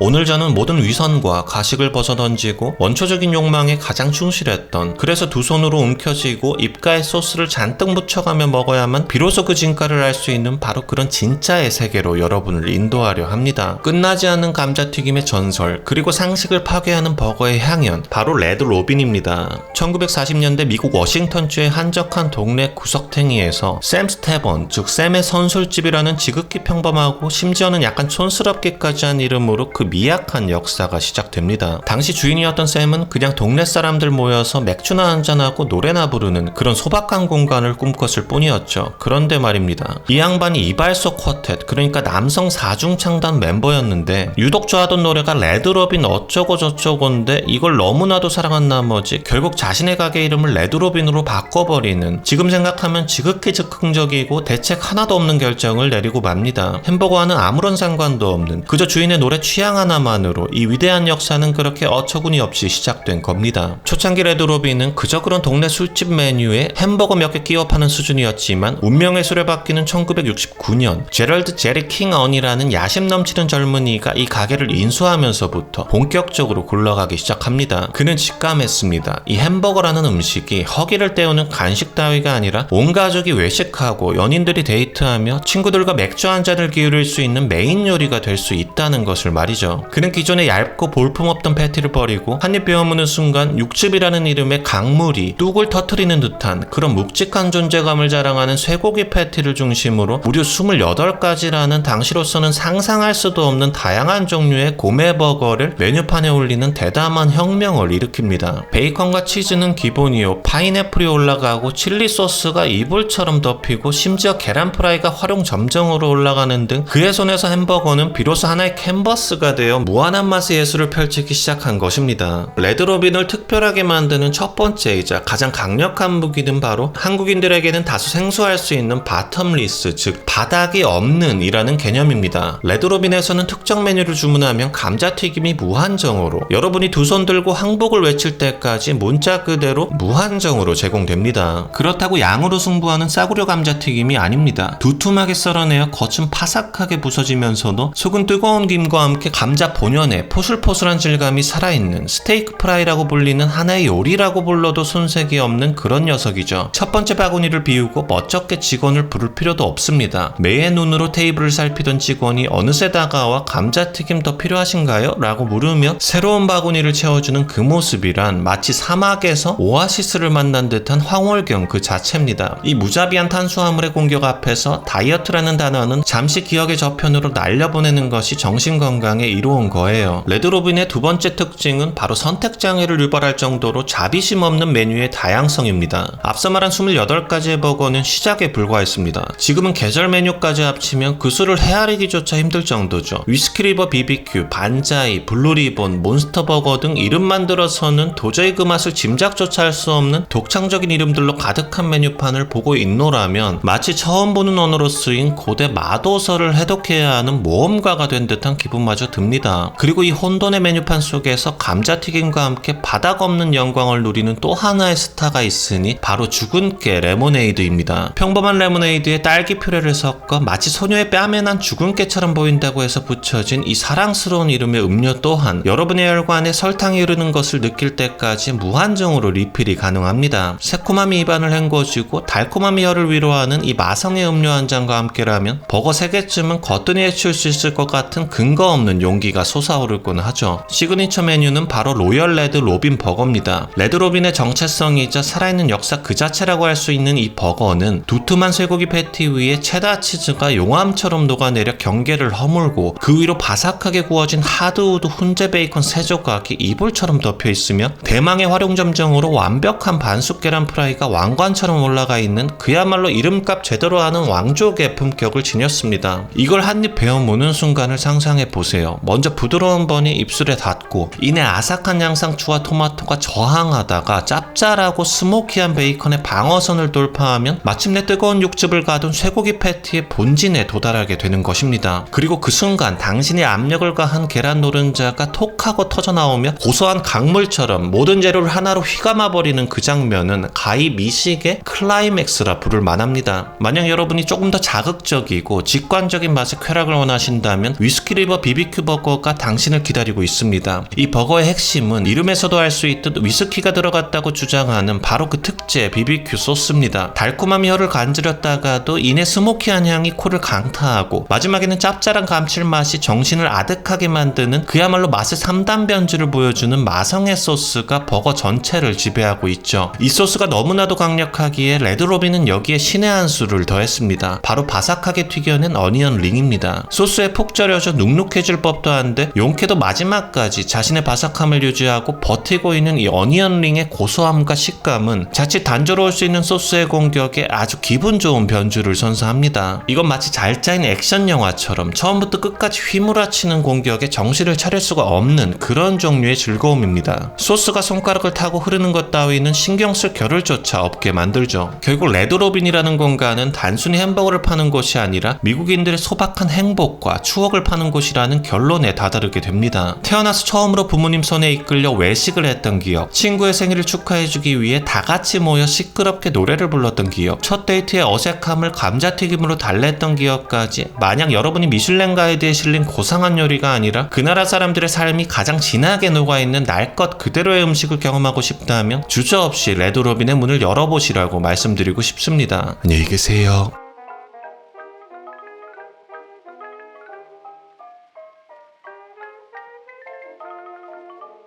오늘 저는 모든 위선과 가식을 벗어던지고 원초적인 욕망에 가장 충실했던 그래서 두 손으로 움켜쥐고 입가에 소스를 잔뜩 묻혀가며 먹어야만 비로소 그 진가를 알 수 있는 바로 그런 진짜의 세계로 여러분을 인도하려 합니다. 끝나지 않는 감자튀김의 전설 그리고 상식을 파괴하는 버거의 향연 바로 레드 로빈입니다. 1940년대 미국 워싱턴주의 한적한 동네 구석탱이에서 샘 스테번 즉 샘의 선술집이라는 지극히 평범하고 심지어는 약간 촌스럽기까지 한 이름으로 그 미약한 역사가 시작됩니다. 당시 주인이었던 샘은 그냥 동네 사람들 모여서 맥주나 한잔하고 노래나 부르는 그런 소박한 공간을 꿈꿨을 뿐이었죠. 그런데 말입니다. 이 양반이 이발소 쿼텟 그러니까 남성 사중창단 멤버였는데 유독 좋아하던 노래가 레드로빈 어쩌고 저쩌고인데 이걸 너무나도 사랑한 나머지 결국 자신의 가게 이름을 레드로빈으로 바꿔버리는 지금 생각하면 지극히 즉흥적이고 대책 하나도 없는 결정을 내리고 맙니다. 햄버거와는 아무런 상관도 없는 그저 주인의 노래 취향 하나만으로 이 위대한 역사는 그렇게 어처구니 없이 시작된 겁니다. 초창기 레드로빈은 그저 그런 동네 술집 메뉴에 햄버거 몇 개 끼워 파는 수준이었지만 운명의 수레바퀴는 1969년 제럴드 제리 킹언이라는 야심 넘치는 젊은이가 이 가게를 인수하면서부터 본격적으로 굴러가기 시작합니다. 그는 직감했습니다. 이 햄버거라는 음식이 허기를 때우는 간식 따위가 아니라 온 가족이 외식하고 연인들이 데이트하며 친구들과 맥주 한 잔을 기울일 수 있는 메인 요리가 될 수 있다는 것을 말이죠. 그는 기존의 얇고 볼품없던 패티를 버리고 한입 베어무는 순간 육즙이라는 이름의 강물이 뚝을 터트리는 듯한 그런 묵직한 존재감을 자랑하는 쇠고기 패티를 중심으로 무려 28가지라는 당시로서는 상상할 수도 없는 다양한 종류의 고메 버거를 메뉴판에 올리는 대담한 혁명을 일으킵니다. 베이컨과 치즈는 기본이요. 파인애플이 올라가고 칠리 소스가 이불처럼 덮이고 심지어 계란 프라이가 활용 점정으로 올라가는 등 그의 손에서 햄버거는 비로소 하나의 캔버스가 되어 무한한 맛의 예술을 펼치기 시작한 것입니다. 레드로빈을 특별하게 만드는 첫 번째이자 가장 강력한 무기는 바로 한국인들에게는 다소 생소할 수 있는 바텀리스, 즉 바닥이 없는 이라는 개념입니다. 레드로빈에서는 특정 메뉴를 주문하면 감자튀김이 무한정으로 여러분이 두 손 들고 항복을 외칠 때까지 문자 그대로 무한정으로 제공됩니다. 그렇다고 양으로 승부하는 싸구려 감자튀김이 아닙니다. 두툼하게 썰어내어 겉은 파삭하게 부서지면서도 속은 뜨거운 김과 함께 감자 본연의 포슬포슬한 질감이 살아있는 스테이크 프라이라고 불리는 하나의 요리라고 불러도 손색이 없는 그런 녀석이죠. 첫 번째 바구니를 비우고 멋쩍게 직원을 부를 필요도 없습니다. 매의 눈으로 테이블을 살피던 직원이 어느새 다가와 감자튀김 더 필요하신가요? 라고 물으며 새로운 바구니를 채워주는 그 모습이란 마치 사막에서 오아시스를 만난 듯한 황홀경 그 자체입니다. 이 무자비한 탄수화물의 공격 앞에서 다이어트라는 단어는 잠시 기억의 저편으로 날려보내는 것이 정신건강에 이로운 거예요. 레드로빈의 두 번째 특징은 바로 선택장애를 유발할 정도로 자비심 없는 메뉴의 다양성입니다. 앞서 말한 28가지의 버거는 시작에 불과했습니다. 지금은 계절 메뉴까지 합치면 그 수를 헤아리기조차 힘들 정도죠. 위스키리버 BBQ, 반자이, 블루리본, 몬스터버거 등 이름만 들어서는 도저히 그 맛을 짐작조차 할 수 없는 독창적인 이름들로 가득한 메뉴판을 보고 있노라면 마치 처음 보는 언어로 쓰인 고대 마도서를 해독해야 하는 모험가가 된 듯한 기분마저 듭니다. 그리고 이 혼돈의 메뉴판 속에서 감자튀김과 함께 바닥 없는 영광을 누리는 또 하나의 스타가 있으니 바로 죽은 깨 레모네이드입니다. 평범한 레모네이드에 딸기 퓨레를 섞어 마치 소녀의 뺨에 난 죽은 깨처럼 보인다고 해서 붙여진 이 사랑스러운 이름의 음료 또한 여러분의 혈관에 설탕이 흐르는 것을 느낄 때까지 무한정으로 리필이 가능합니다. 새콤함이 입안을 헹궈주고 달콤함이 혀를 위로하는 이 마성의 음료 한 잔과 함께라면 버거 3개쯤은 거뜬히 해치울 수 있을 것 같은 근거 없는 용 기가 솟아오르곤 하죠. 시그니처 메뉴는 바로 로열 레드 로빈 버거입니다. 레드 로빈의 정체성이자 살아있는 역사 그 자체라고 할 수 있는 이 버거는 두툼한 쇠고기 패티 위에 체다 치즈가 용암처럼 녹아내려 경계를 허물고 그 위로 바삭하게 구워진 하드우드 훈제 베이컨 세 조각이 이불처럼 덮여 있으며 대망의 활용 점정으로 완벽한 반숙 계란 프라이가 왕관처럼 올라가 있는 그야말로 이름값 제대로 하는 왕족의 품격을 지녔습니다. 이걸 한입 베어 무는 순간을 상상해 보세요. 먼저 부드러운 번이 입술에 닿고 이내 아삭한 양상추와 토마토가 저항하다가 짭짤하고 스모키한 베이컨의 방어선을 돌파하면 마침내 뜨거운 육즙을 가둔 쇠고기 패티의 본진에 도달하게 되는 것입니다. 그리고 그 순간 당신이 압력을 가한 계란 노른자가 톡 하고 터져 나오며 고소한 강물처럼 모든 재료를 하나로 휘감아버리는 그 장면은 가히 미식의 클라이맥스라 부를 만합니다. 만약 여러분이 조금 더 자극적이고 직관적인 맛의 쾌락을 원하신다면 위스키 리버 BBQ 버거가 당신을 기다리고 있습니다. 이 버거의 핵심은 이름에서도 알 수 있듯 위스키가 들어갔다고 주장하는 바로 그 특제 BBQ 소스입니다. 달콤함이 혀를 간지렸다가도 이내 스모키한 향이 코를 강타하고 마지막에는 짭짤한 감칠맛이 정신을 아득하게 만드는 그야말로 맛의 3단 변주를 보여주는 마성의 소스가 버거 전체를 지배하고 있죠. 이 소스가 너무나도 강력하기에 레드로빈은 여기에 신의 한 수를 더했습니다. 바로 바삭하게 튀겨낸 어니언 링입니다. 소스에 푹 절여져 눅눅해질 법도 한데 용케도 마지막까지 자신의 바삭함을 유지하고 버티고 있는 이 어니언 링의 고소함과 식감은 자칫 단조로울 수 있는 소스의 공격에 아주 기분 좋은 변주를 선사합니다. 이건 마치 잘 짜인 액션 영화처럼 처음부터 끝까지 휘몰아치는 공격에 정신을 차릴 수가 없는 그런 종류의 즐거움입니다. 소스가 손가락을 타고 흐르는 것 따위는 신경 쓸 겨를조차 없게 만들죠. 결국 레드로빈이라는 공간은 단순히 햄버거를 파는 곳이 아니라 미국인들의 소박한 행복과 추억을 파는 곳이라는 결론에 다다르게 됩니다. 태어나서 처음으로 부모님 손에 이끌려 외식을 했던 기억, 친구의 생일을 축하해주기 위해 다 같이 모여 시끄럽게 노래를 불렀던 기억, 첫 데이트의 어색함을 감자튀김으로 달랬던 기억까지 만약 여러분이 미슐랭 가이드에 실린 고상한 요리가 아니라 그 나라 사람들의 삶이 가장 진하게 녹아있는 날 것 그대로의 음식을 경험하고 싶다면 주저없이 레드로빈의 문을 열어보시라고 말씀드리고 싶습니다. 안녕히 계세요.